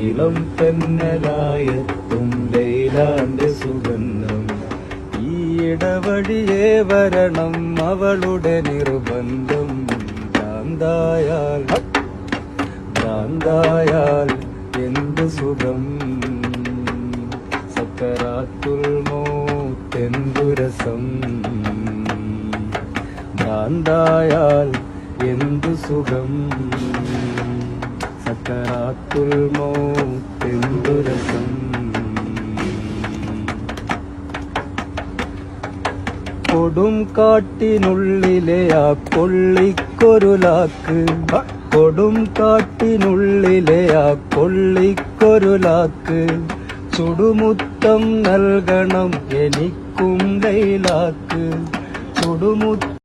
ഇളം തെന്നലായെത്തും ലൈലാന്റെ സുഗന്ധം. ഈ ഇടവഴിയേ വരണം അവളുടെ നിർബന്ധം. ഭ്രാന്തായാൽ ഭ്രാന്തായാൽ എന്ത് സുഖം? സക്കരാത്തുൽ മോത്തെന്തു രസം? ഭ്രാന്തായാൽ എന്തു സുഖം? സക്കരാത്തുൽ മൗത്തെന്തുരസം കൊടും കാട്ടിനുള്ളിലെ ആ കൊള്ളിക്കൊരുലാക്ക്. കൊടും കാട്ടിനുള്ളിലെ ആ കൊള്ളിക്കൊരുലാക്ക്. ചുടുമുത്തം നൽകണം എനിക്കും ലൈലാക്ക്. ചുടുമുത്തം